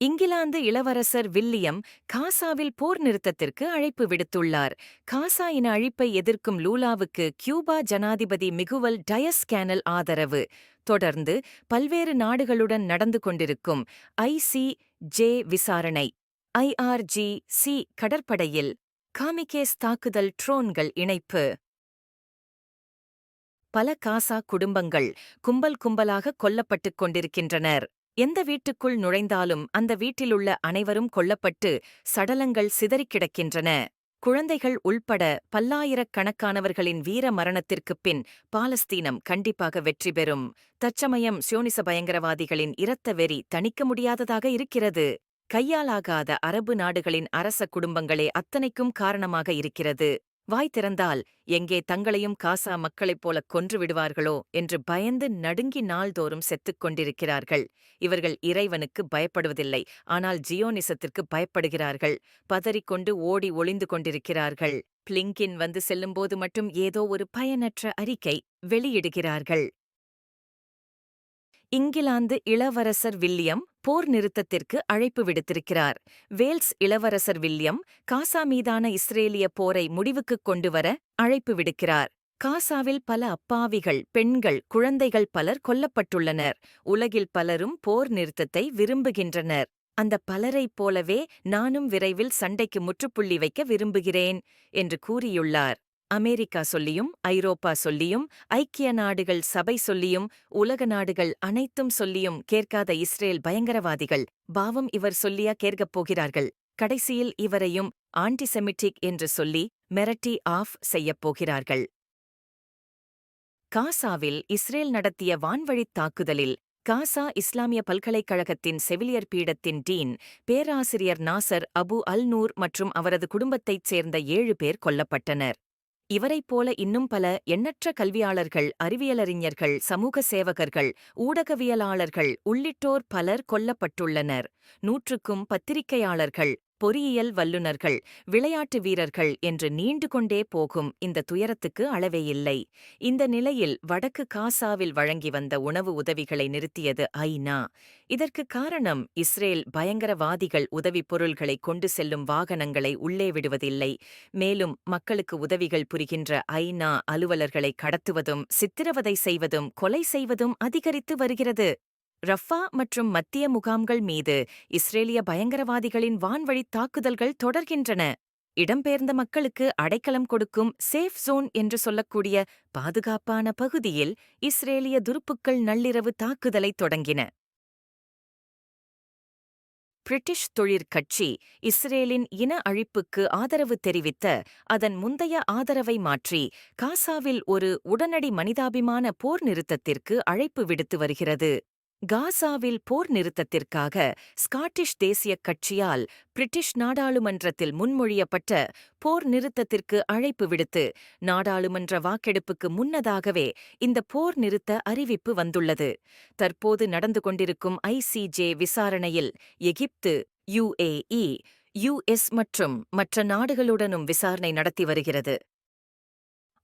இங்கிலாந்து இளவரசர் வில்லியம் காசாவில் போர் நிறுத்தத்திற்கு அழைப்பு விடுத்துள்ளார். காசா இன அழிப்பை எதிர்க்கும் லூலாவுக்கு கியூபா ஜனாதிபதி மிகுவல் டயஸ் கேனல் ஆதரவு. தொடர்ந்து பல்வேறு நாடுகளுடன் நடந்து கொண்டிருக்கும் ஐசி ஜே விசாரணை ஐஆர்ஜி சி கடற்படையில் காமிகேஸ் தாக்குதல் ட்ரோன்கள் இணைப்பு. பல காசா குடும்பங்கள் கும்பல் கும்பலாக கொல்லப்பட்டுக் கொண்டிருக்கின்றனர். எந்த வீட்டுக்குள் நுழைந்தாலும் அந்த வீட்டிலுள்ள அனைவரும் கொல்லப்பட்டு சடலங்கள் சிதறிக் கிடக்கின்றன. குழந்தைகள் உள்பட பல்லாயிரக்கணக்கானவர்களின் வீர மரணத்திற்குப் பின் பாலஸ்தீனம் கண்டிப்பாக வெற்றி பெறும். தற்சமயம் சியோனிச பயங்கரவாதிகளின் இரத்த வெறி தணிக்க முடியாததாக இருக்கிறது. கையாலாகாத அரபு நாடுகளின் அரச குடும்பங்களே அத்தனைக்கும் காரணமாக இருக்கிறது. வாய் திறந்தால் எங்கே தங்களையும் காசா மக்களைப் போலக் கொன்று விடுவார்களோ என்று பயந்து நடுங்கி நாள்தோறும் செத்துக் கொண்டிருக்கிறார்கள். இவர்கள் இறைவனுக்கு பயப்படுவதில்லை. ஆனால் ஜியோனிசத்திற்கு பயப்படுகிறார்கள். பதறிக்கொண்டு ஓடி ஒளிந்து கொண்டிருக்கிறார்கள். பிளிங்கின் வந்து செல்லும்போது மட்டும் ஏதோ ஒரு பயனற்ற அறிக்கை வெளியிடுகிறார்கள். இங்கிலாந்து இளவரசர் வில்லியம் போர் நிறுத்தத்திற்கு அழைப்பு விடுத்திருக்கிறார். வேல்ஸ் இளவரசர் வில்லியம் காசா மீதான இஸ்ரேலிய போரை முடிவுக்குக் கொண்டுவர அழைப்பு விடுக்கிறார். காசாவில் பல அப்பாவிகள் பெண்கள் குழந்தைகள் பலர் கொல்லப்பட்டுள்ளனர். உலகில் பலரும் போர் நிறுத்தத்தை விரும்புகின்றனர். அந்த பலரைப் போலவே நானும் விரைவில் சண்டைக்கு முற்றுப்புள்ளி வைக்க விரும்புகிறேன் என்று கூறியுள்ளார். அமெரிக்கா சொல்லியும் ஐரோப்பா சொல்லியும் ஐக்கிய நாடுகள் சபை சொல்லியும் உலக நாடுகள் அனைத்தும் சொல்லியும் கேட்காத இஸ்ரேல் பயங்கரவாதிகள். பாவம் இவர் சொல்லியா கேட்கப் போகிறார்கள். கடைசியில் இவரையும் ஆன்டிசெமிட்டிக் என்று சொல்லி மெரட்டி ஆஃப் செய்யப் போகிறார்கள். காசாவில் இஸ்ரேல் நடத்திய வான்வழித் தாக்குதலில் காசா இஸ்லாமிய பல்கலைக்கழகத்தின் செவிலியர் பீடத்தின் டீன் பேராசிரியர் நாசர் அபு அல் நூர் மற்றும் அவரது குடும்பத்தைச் சேர்ந்த ஏழு பேர் கொல்லப்பட்டனர். இவரைப் போல இன்னும் பல எண்ணற்ற கல்வியாளர்கள் அறிவியலறிஞர்கள் சமூக சேவகர்கள் ஊடகவியலாளர்கள் உள்ளிட்டோர் பலர் கொல்லப்பட்டுள்ளனர். நூற்றுக்கும் பத்திரிகையாளர்கள் பொறியியல் வல்லுநர்கள் விளையாட்டு வீரர்கள் என்று நீண்டு கொண்டே போகும் இந்த துயரத்துக்கு அளவே இல்லை. இந்த நிலையில் வடக்கு காசாவில் வழங்கி வந்த உணவு உதவிகளை நிறுத்தியது ஐநா. இதற்கு காரணம் இஸ்ரேல் பயங்கரவாதிகள் உதவிப் பொருள்களை கொண்டு செல்லும் வாகனங்களை உள்ளே விடுவதில்லை. மேலும் மக்களுக்கு உதவிகள் புரிகின்ற ஐநா அலுவலர்களை கடத்துவதும் சித்திரவதை செய்வதும் கொலை செய்வதும் அதிகரித்து வருகிறது. ரஃபா மற்றும் மத்திய முகாம்கள் மீது இஸ்ரேலிய பயங்கரவாதிகளின் வான்வழித் தாக்குதல்கள் தொடர்கின்றன. இடம்பெயர்ந்த மக்களுக்கு அடைக்கலம் கொடுக்கும் சேஃப் ஜோன் என்று சொல்லக்கூடிய பாதுகாப்பான பகுதியில் இஸ்ரேலிய துருப்புக்கள் நள்ளிரவு தாக்குதலை தொடங்கின. பிரிட்டிஷ் தொழிற்கட்சி இஸ்ரேலின் இன அழிப்புக்கு ஆதரவு தெரிவித்த அதன் முந்தைய ஆதரவை மாற்றி காசாவில் ஒரு உடனடி மனிதாபிமான போர் நிறுத்தத்திற்கு அழைப்பு விடுத்து வருகிறது. காசாவில் போர் நிறுத்தத்திற்காக ஸ்காட்டிஷ் தேசியக் கட்சியால் பிரிட்டிஷ் நாடாளுமன்றத்தில் முன்மொழியப்பட்ட போர் நிறுத்தத்திற்கு அழைப்பு விடுத்து நாடாளுமன்ற வாக்கெடுப்புக்கு முன்னதாகவே இந்த போர் நிறுத்த அறிவிப்பு வந்துள்ளது. தற்போது நடந்து கொண்டிருக்கும் ஐசிஜே விசாரணையில் எகிப்து யுஏஇ யுஎஸ் மற்றும் மற்ற நாடுகளுடனும் விசாரணை நடத்தி வருகிறது.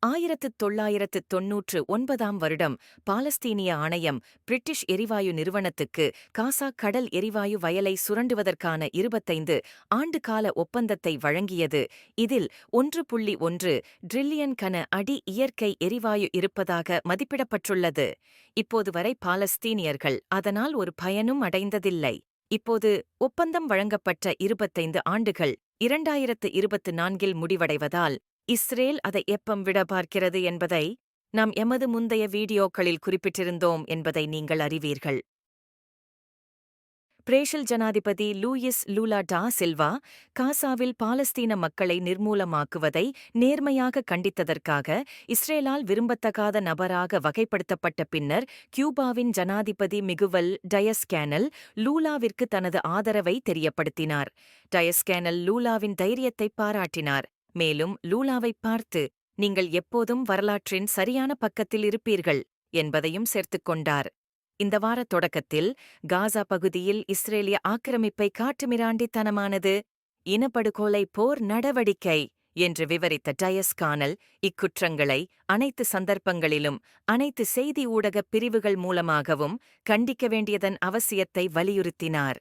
ஆயிரத்து தொள்ளாயிரத்து தொன்னூற்று ஒன்பதாம் வருடம் பாலஸ்தீனிய ஆணையம் பிரிட்டிஷ் எரிவாயு நிறுவனத்துக்கு காசா கடல் எரிவாயு வயலை சுரண்டுவதற்கான இருபத்தைந்து ஆண்டுகால ஒப்பந்தத்தை வழங்கியது. இதில் ஒன்று புள்ளி ஒன்று ட்ரில்லியன் கன அடி இயற்கை எரிவாயு இருப்பதாக மதிப்பிடப்பட்டுள்ளது. இப்போது வரை பாலஸ்தீனியர்கள் அதனால் ஒரு பயனும் அடைந்ததில்லை. இப்போது ஒப்பந்தம் வழங்கப்பட்ட இருபத்தைந்து ஆண்டுகள் இரண்டாயிரத்து இருபத்து நான்கில் முடிவடைவதால் இஸ்ரேல் அதை எப்பம் விட பார்க்கிறது என்பதை நாம் எமது முந்தைய வீடியோக்களில் குறிப்பிட்டிருந்தோம் என்பதை நீங்கள் அறிவீர்கள். பிரேஷில் ஜனாதிபதி லூயிஸ் லூலா டா சில்வா காசாவில் பாலஸ்தீன மக்களை நிர்மூலமாக்குவதை நேர்மையாக கண்டித்ததற்காக இஸ்ரேலால் விரும்பத்தகாத நபராக வகைப்படுத்தப்பட்ட பின்னர் கியூபாவின் ஜனாதிபதி மிகுவல் டயஸ்கேனல் லூலாவிற்கு தனது ஆதரவை தெரியப்படுத்தினார். டயஸ்கேனல் லூலாவின் தைரியத்தை பாராட்டினார். மேலும் லூலாவைப் பார்த்து நீங்கள் எப்போதும் வரலாற்றின் சரியான பக்கத்தில் இருப்பீர்கள் என்பதையும் சேர்த்துக் கொண்டார். இந்த வார தொடக்கத்தில் காசா பகுதியில் இஸ்ரேலிய ஆக்கிரமிப்பை காட்டுமிராண்டித்தனமானது இனப்படுகொலை போர் நடவடிக்கை என்று விவரித்த டயஸ் கானல் இக்குற்றங்களை அனைத்து சந்தர்ப்பங்களிலும் அனைத்து செய்தி ஊடகப் பிரிவுகள் மூலமாகவும் கண்டிக்க வேண்டியதன் அவசியத்தை வலியுறுத்தினார்.